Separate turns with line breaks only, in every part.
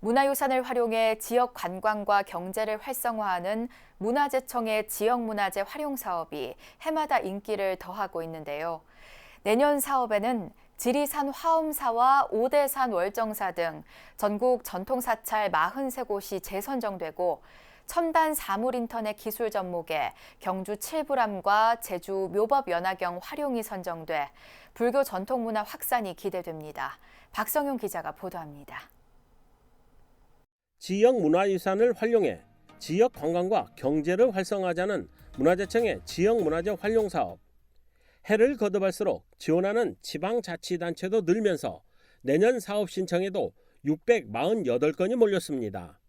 문화유산을 활용해 지역 관광과 경제를 활성화하는 문화재청의 지역문화재 활용 사업이 해마다 인기를 더하고 있는데요. 내년 사업에는 지리산 화엄사와 오대산 월정사 등 전국 전통사찰 43곳이 재선정되고 첨단 사물 인터넷 기술 접목에 경주 칠불암과 제주 묘법 연화경 활용이 선정돼 불교 전통문화 확산이 기대됩니다. 박성용 기자가 보도합니다.
지역 문화유산을 활용해 지역 관광과 경제를 활성화하자는 문화재청의 지역 문화재 활용 사업. 해를 거듭할수록 지원하는 지방자치단체도 늘면서 내년 사업 신청에도 648건이 몰렸습니다.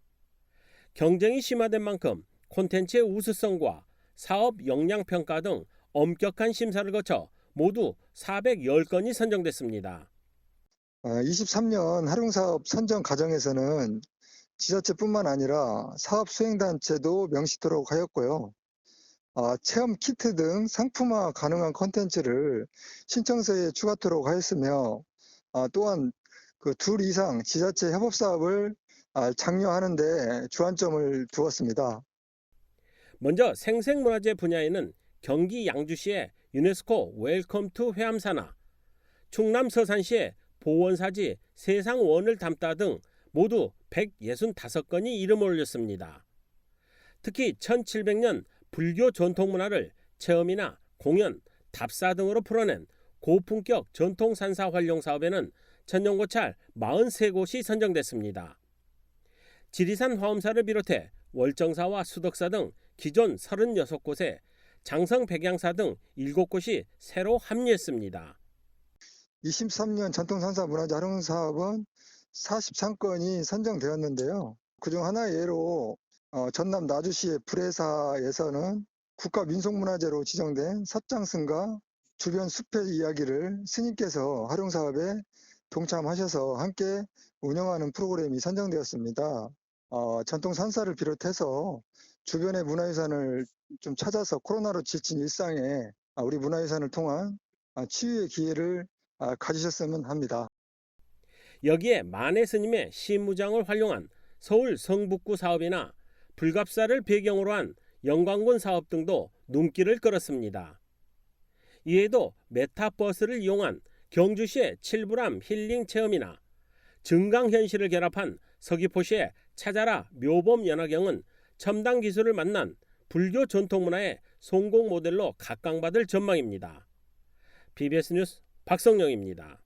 경쟁이 심화된 만큼 콘텐츠의 우수성과 사업 역량 평가 등 엄격한 심사를 거쳐 모두 410건이 선정됐습니다.
23년 활용사업 선정 과정에서는 지자체뿐만 아니라 사업 수행단체도 명시토록 하였고요. 아, 체험 키트 등 상품화 가능한 콘텐츠를 신청서에 추가토록 하였으며 아, 또한 그 둘 이상 지자체 협업 사업을 아, 장려하는데 주안점을 두었습니다.
먼저 생생문화재 분야에는 경기 양주시의 유네스코 웰컴 투 회암사나 충남 서산시의 보원사지 세상원을 담다 등 모두 165건이 이름을 올렸습니다. 특히 1700년 불교 전통 문화를 체험이나 공연, 답사 등으로 풀어낸 고품격 전통 산사 활용 사업에는 천연고찰 43곳이 선정됐습니다. 지리산 화엄사를 비롯해 월정사와 수덕사 등 기존 36곳에 장성 백양사 등 7곳이 새로 합류했습니다.
23년 전통산사 활용 사업은 43건이 선정되었는데요. 그중 하나의 예로 어, 전남 나주시의 불회사에서는 국가 민속문화재로 지정된 섭장승과 주변 숲의 이야기를 스님께서 활용 사업에 동참하셔서 함께 운영하는 프로그램이 선정되었습니다. 어, 전통 산사를 비롯해서 주변의 문화유산을 좀 찾아서 코로나로 지친 일상에 아, 우리 문화유산을 통한 아, 치유의 기회를 아, 가지셨으면 합니다.
여기에 만해 스님의 시무장을 활용한 서울 성북구 사업이나 불갑사를 배경으로 한 영광군 사업 등도 눈길을 끌었습니다. 이에도 메타버스를 이용한 경주시의 칠불암 힐링 체험이나 증강현실을 결합한 서귀포시의 찾아라 묘범 연화경은 첨단 기술을 만난 불교 전통문화의 성공 모델로 각광받을 전망입니다. BBS 뉴스 박성영입니다.